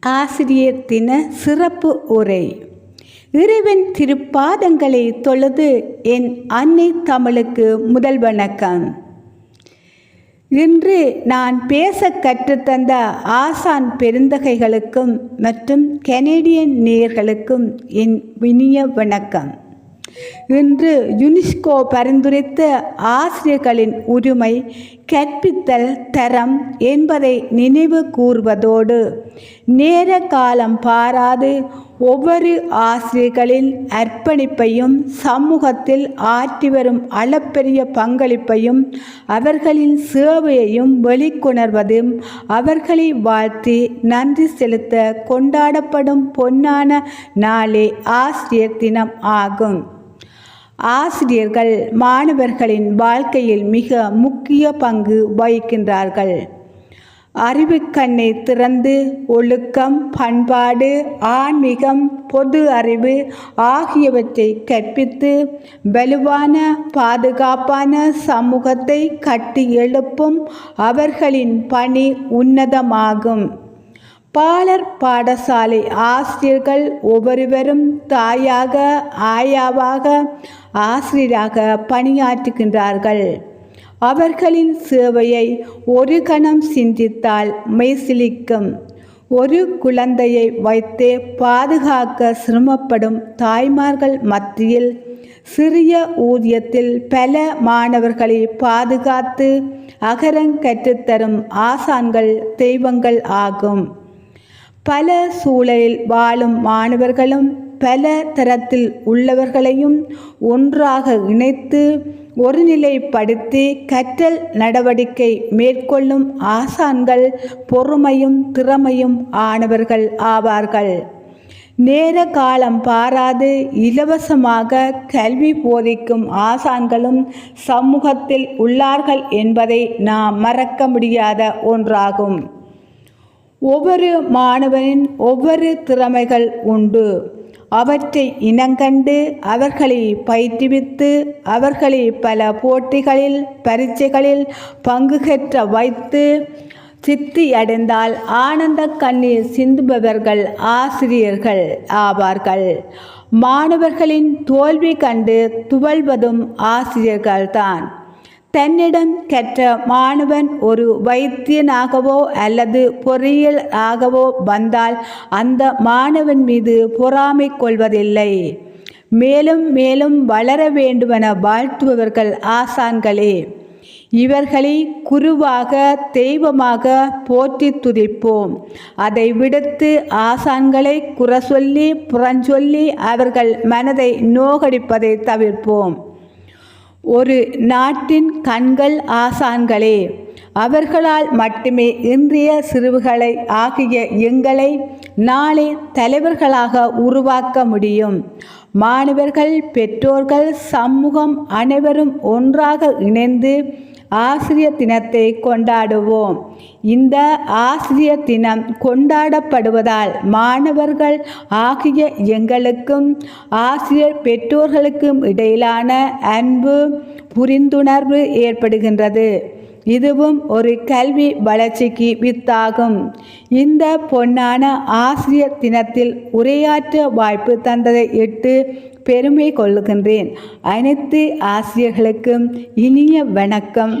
ஆசிரியர் தின சிறப்பு உரை. இறைவன் திருப்பாதங்களை தொழுது என் அன்னை தமிழுக்கு முதல் வணக்கம். இன்று நான் பேச கற்றுத்தந்த ஆசான் பெருந்தகைகளுக்கும் மற்றும் கெனேடியன் நேயர்களுக்கும் என் வினிய வணக்கம். இன்று யுனிஸ்கோ பரிந்துரைத்த ஆசிரியர்களின் உரிமை கற்பித்தல் தரம் என்பதை நினைவு கூர்வதோடு நேர காலம் பாராது ஒவ்வொரு ஆசிரியர்களின் அர்ப்பணிப்பையும் சமூகத்தில் ஆற்றி வரும் அளப்பெரிய பங்களிப்பையும் அவர்களின் சேவையையும் வெளிக்கொணர்வதும் அவர்களை வாழ்த்தி நன்றி செலுத்த கொண்டாடப்படும் பொன்னான நாளே ஆசிரியர் தினம் ஆகும். ஆசிரியர்கள் மாணவர்களின் வாழ்க்கையில் மிக முக்கிய பங்கு வகிக்கின்றார்கள். அறிவுக்கண்ணை திறந்து ஒழுக்கம் பண்பாடு ஆன்மீகம் பொது அறிவு ஆகியவற்றை கற்பித்து வலுவான பாதுகாப்பான சமூகத்தை கட்டி எழுப்பும் அவர்களின் பணி உன்னதமாகும். பாலர் பாடசாலை ஆசிரியர்கள் ஒவ்வொருவரும் தாயாக ஆயாவாக ஆசிரியராக பணியாற்றுகின்றார்கள். அவர்களின் சேவையை ஒரு கணம் சிந்தித்தால் மெய்சிலிக்கும். ஒரு குழந்தையை வைத்தே பாதுகாக்க சிரமப்படும் தாய்மார்கள் மத்தியில் சிறிய ஊதியத்தில் பல மாணவர்களை பாதுகாத்து அகரங் கற்றுத்தரும் ஆசான்கள் தெய்வங்கள் ஆகும். பல சூழலில் வாழும் மாணவர்களும் பல தரத்தில் உள்ளவர்களையும் ஒன்றாக இணைத்து ஒருநிலைப்படுத்தி கற்றல் நடவடிக்கை மேற்கொள்ளும் ஆசான்கள் பொறுமையும் திறமையும் ஆனவர்கள் ஆவார்கள். நேர காலம் பாராது இலவசமாக கல்வி போதிக்கும் ஆசான்களும் சமூகத்தில் உள்ளார்கள் என்பதை நாம் மறக்க முடியாத ஒன்றாகும். ஒவ்வொரு மாணவனின் ஒவ்வொரு திறமைகள் உண்டு. அவற்றை இனங்கண்டு அவர்களை பயிற்றுவித்து அவர்களை பல போட்டிகளில் பரீட்சைகளில் பங்கு பெற்ற வைத்து சித்தியடைந்தால் ஆனந்த கண்ணீர் சிந்துபவர்கள் ஆசிரியர்கள் ஆவார்கள். மாணவர்களின் தோல்வி கண்டு துவள்வதும் ஆசிரியர்கள்தான். தன்னிடம் கற்ற மாணவன் ஒரு வைத்தியனாகவோ அல்லது பொறியியல் ஆகவோ வந்தால் அந்த மாணவன் மீது பொறாமை கொள்வதில்லை. மேலும் மேலும் வளர வேண்டுமென வாழ்த்துபவர்கள் ஆசான்களே. இவர்களை குருவாக தெய்வமாக போற்றி துதிப்போம். அதை விடுத்து ஆசான்களை குற சொல்லி புறஞ்சொல்லி அவர்கள் மனதை நோகடிப்பதை தவிர்ப்போம். ஒரு நாட்டின் கண்கள் ஆசான்களே அவர்களால் மட்டுமே இன்றைய சிறுவுகளை ஆகிய எங்களை நாளை தலைவர்களாக உருவாக்க முடியும். மாணவர்கள் பெற்றோர்கள் சமூகம் அனைவரும் ஒன்றாக இணைந்து ஆசிரியர் தினத்தை கொண்டாடுவோம். இந்த ஆசிரியர் தினம் கொண்டாடப்படுவதால் மாணவர்கள் ஆகிய எங்களுக்கும் ஆசிரியர் பெற்றோர்களுக்கும் இடையிலான அன்பு புரிந்துணர்வு ஏற்படுகின்றது. இதுவும் ஒரு கல்வி வளர்ச்சிக்கு வித்தாகும். இந்த பொன்னான ஆசிரியர் தினத்தில் உரையாற்ற வாய்ப்பு தந்ததை இட்டு பெருமை கொள்ளுகின்றேன். அனைத்து ஆசிரியர்களுக்கும் இனிய வணக்கம்.